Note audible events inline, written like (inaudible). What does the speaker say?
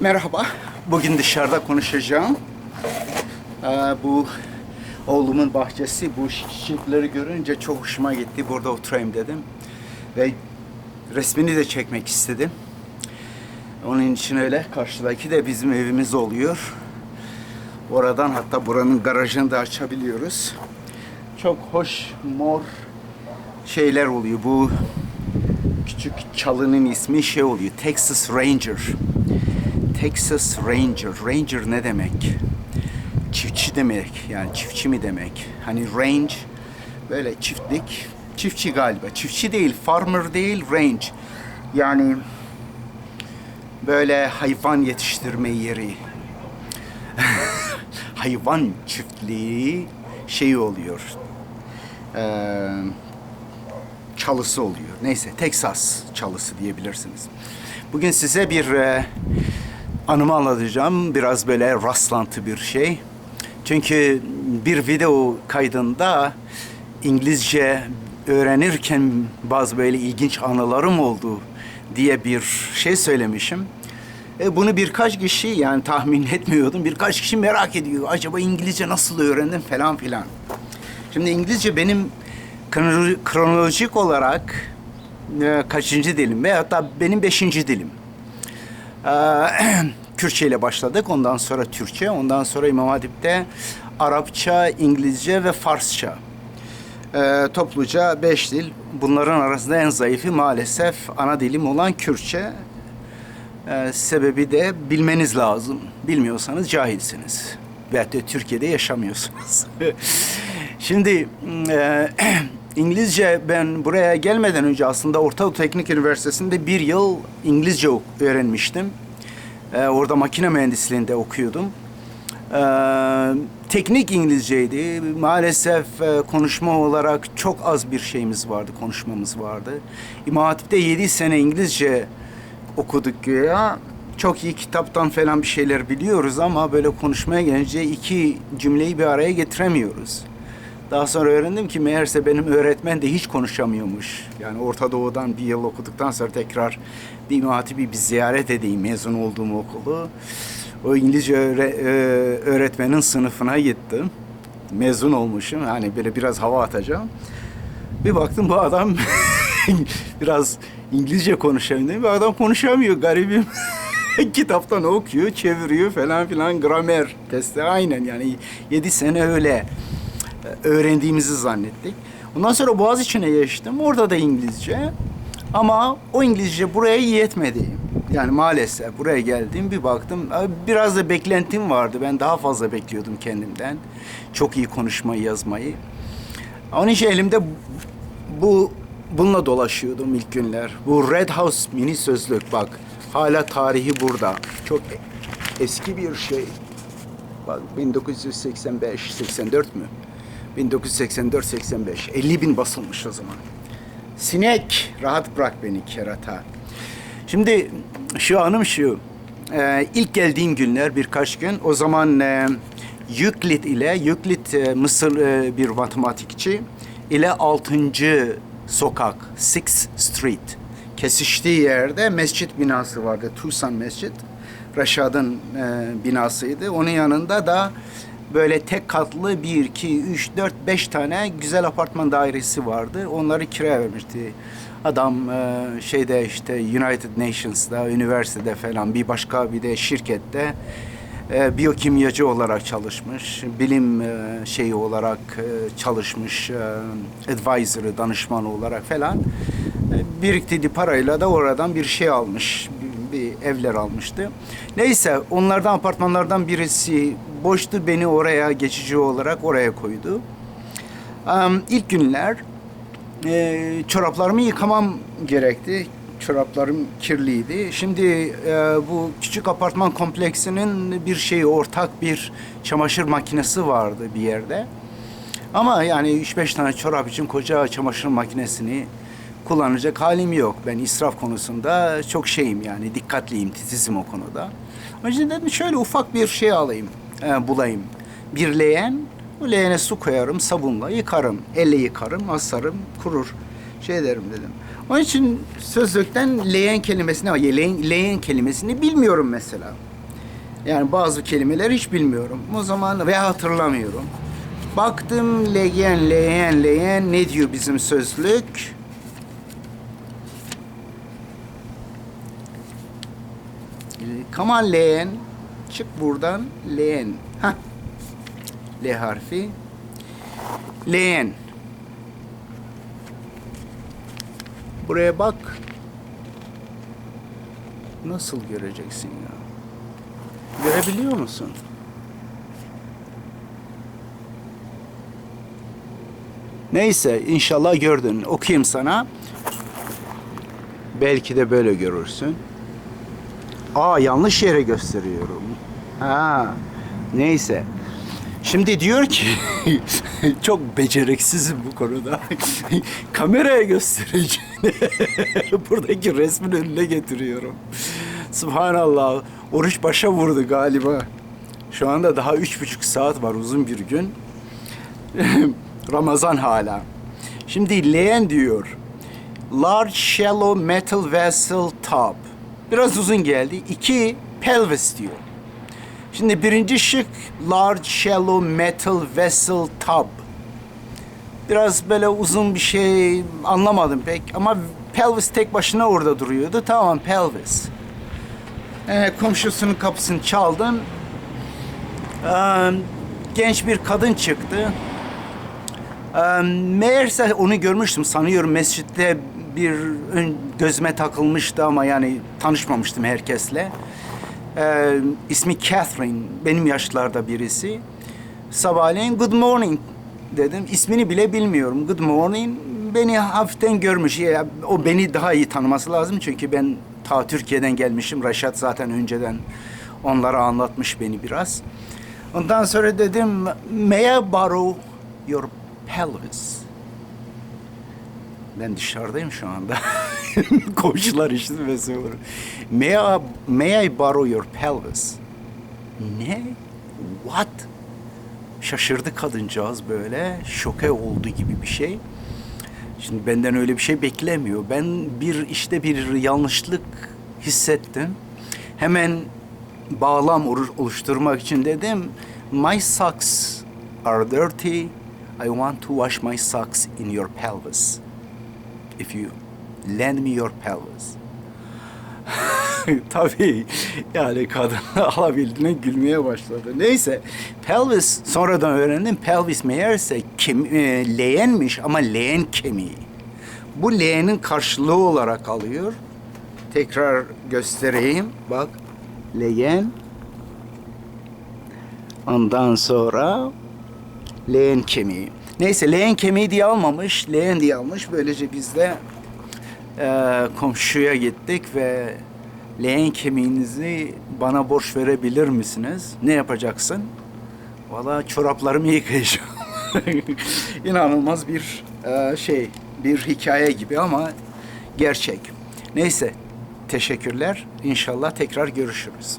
Merhaba. Bugün dışarıda konuşacağım. Ee, bu oğlumun bahçesi. Bu çiçekleri görünce çok hoşuma gitti. Burada oturayım dedim. Ve resmini de çekmek istedim. Onun için öyle. Karşıdaki de bizim evimiz oluyor. Oradan hatta buranın garajını da açabiliyoruz. Çok hoş mor şeyler oluyor. Bu küçük çalının ismi şey oluyor. Texas Ranger. Texas Ranger. Ranger ne demek? Çiftçi demek. Yani çiftçi mi demek? Hani range böyle çiftlik. Çiftçi galiba. Çiftçi değil, farmer değil, range. Yani böyle hayvan yetiştirme yeri. (laughs) hayvan çiftliği şey oluyor. Ee, çalısı oluyor. Neyse Texas çalısı diyebilirsiniz. Bugün size bir e, anımı anlatacağım. Biraz böyle rastlantı bir şey. Çünkü bir video kaydında İngilizce öğrenirken bazı böyle ilginç anılarım oldu diye bir şey söylemişim. E, bunu birkaç kişi yani tahmin (laughs) etmiyordum. Birkaç kişi merak ediyor. Acaba İngilizce nasıl öğrendin falan filan. Şimdi İngilizce benim krono- kronolojik olarak e, kaçıncı dilim veyahut da benim beşinci dilim. Ee, (clears throat) Kürtçe ile başladık. Ondan sonra Türkçe, ondan sonra İmam Hatip'te Arapça, İngilizce ve Farsça. Ee, topluca beş dil. Bunların arasında en zayıfı maalesef ana dilim olan Kürtçe. Ee, sebebi de bilmeniz lazım. Bilmiyorsanız cahilsiniz. Veyahut da Türkiye'de yaşamıyorsunuz. (laughs) Şimdi e, (clears throat) İngilizce ben buraya gelmeden önce aslında Orta Teknik Üniversitesi'nde bir yıl İngilizce öğrenmiştim. Ee, orada makine mühendisliğinde okuyordum. Ee, teknik İngilizceydi. Maalesef e, konuşma olarak çok az bir şeyimiz vardı, konuşmamız vardı. İmam Hatip'te 7 sene İngilizce okuduk güya. Çok iyi kitaptan falan bir şeyler biliyoruz ama böyle konuşmaya gelince iki cümleyi bir araya getiremiyoruz. Daha sonra öğrendim ki meğerse benim öğretmen de hiç konuşamıyormuş. Yani Orta Doğu'dan bir yıl okuduktan sonra tekrar bir İmam Hatip'i bir ziyaret edeyim mezun olduğum okulu. O İngilizce e, öğretmenin sınıfına gittim. Mezun olmuşum. Hani böyle biraz hava atacağım. Bir baktım bu adam (laughs) biraz İngilizce konuşamıyor. Bir adam konuşamıyor garibim. (laughs) Kitaptan okuyor, çeviriyor falan filan gramer testi aynen yani yedi sene öyle öğrendiğimizi zannettik. Ondan sonra Boğaziçi'ne geçtim. Orada da İngilizce. Ama o İngilizce buraya yetmedi. Yani maalesef buraya geldim bir baktım e, biraz da beklentim vardı. Ben daha fazla bekliyordum kendimden. Çok iyi konuşmayı, yazmayı. Onun için elimde bu bununla dolaşıyordum ilk günler. Bu Red House mini sözlük bak. Hala tarihi burada. Çok eski bir şey. Bak 1985, 84 mü? 1984, 85. 50 bin basılmış o zaman. Sinek, rahat bırak beni kerata. Şimdi şu anım şu. Ee, ilk geldiğim günler birkaç gün o zaman e, Euclid ile Euclid e, Mısır e, bir matematikçi ile 6. sokak Sixth Street kesiştiği yerde mescit binası vardı. Tucson Mescid. Raşad'ın e, binasıydı. Onun yanında da böyle tek katlı bir, iki, üç, dört, beş tane güzel apartman dairesi vardı. Onları kiraya vermişti. Adam e, şeyde işte United Nations'da, üniversitede falan bir başka bir de şirkette e, biyokimyacı olarak çalışmış, bilim e, şeyi olarak e, çalışmış, e, advisor'ı, danışmanı olarak falan. E, biriktirdiği parayla da oradan bir şey almış, bir, evler almıştı. Neyse onlardan apartmanlardan birisi boştu, beni oraya geçici olarak oraya koydu. Um, ilk günler e, çoraplarımı yıkamam gerekti. Çoraplarım kirliydi. Şimdi e, bu küçük apartman kompleksinin bir şeyi ortak bir çamaşır makinesi vardı bir yerde. Ama yani 3-5 tane çorap için koca çamaşır makinesini kullanacak halim yok. Ben israf konusunda çok şeyim yani dikkatliyim, titizim o konuda. Onun için dedim şöyle ufak bir şey alayım, e, bulayım. Bir leğen, o leğene su koyarım, sabunla yıkarım. Elle yıkarım, asarım, kurur. Şey derim dedim. Onun için sözlükten leğen kelimesini, leğen, leğen kelimesini bilmiyorum mesela. Yani bazı kelimeleri hiç bilmiyorum. O zaman ve hatırlamıyorum. Baktım leğen, leğen, leğen ne diyor bizim sözlük? Come on leğen. Çık buradan leğen. Hah. L harfi. Leğen. Buraya bak. Nasıl göreceksin ya? Görebiliyor musun? Neyse inşallah gördün. Okuyayım sana. Belki de böyle görürsün. Aa yanlış yere gösteriyorum. Ha. Neyse. Şimdi diyor ki (laughs) çok beceriksizim bu konuda. (laughs) Kameraya göstereceğini (laughs) buradaki resmin önüne getiriyorum. Subhanallah. Oruç başa vurdu galiba. Şu anda daha üç buçuk saat var uzun bir gün. Ramazan hala. Şimdi leğen diyor. Large shallow metal vessel top. Biraz uzun geldi. İki pelvis diyor. Şimdi birinci şık large shallow metal vessel tub. Biraz böyle uzun bir şey anlamadım pek ama pelvis tek başına orada duruyordu. Tamam pelvis. Ee, komşusunun kapısını çaldım. Ee, genç bir kadın çıktı. Ee, meğerse onu görmüştüm sanıyorum mescitte bir ön gözüme takılmıştı ama yani tanışmamıştım herkesle. Ee, ismi Catherine, benim yaşlarda birisi. Sabahleyin good morning dedim. İsmini bile bilmiyorum. Good morning. Beni hafiften görmüş. Ya, o beni daha iyi tanıması lazım çünkü ben ta Türkiye'den gelmişim. Reşat zaten önceden onlara anlatmış beni biraz. Ondan sonra dedim, may I borrow your pelvis? Ben dışarıdayım şu anda. (laughs) Komşular işitmesi olur. May I, may I borrow your pelvis? Ne? What? Şaşırdı kadıncağız böyle. Şoke oldu gibi bir şey. Şimdi benden öyle bir şey beklemiyor. Ben bir işte bir yanlışlık hissettim. Hemen bağlam olu- oluşturmak için dedim. My socks are dirty. I want to wash my socks in your pelvis. If you lend me your pelvis. (laughs) Tabii yani kadın (laughs) alabildiğine gülmeye başladı. Neyse pelvis sonradan öğrendim pelvis meğerse kem, e, leğenmiş ama leğen kemiği. Bu leğenin karşılığı olarak alıyor. Tekrar göstereyim. Bak leğen. Ondan sonra leğen kemiği. Neyse leğen kemiği diye almamış, leğen diye almış. Böylece biz de e, komşuya gittik ve leğen kemiğinizi bana borç verebilir misiniz? Ne yapacaksın? Valla çoraplarımı yıkayacağım. (laughs) İnanılmaz bir e, şey, bir hikaye gibi ama gerçek. Neyse, teşekkürler. İnşallah tekrar görüşürüz.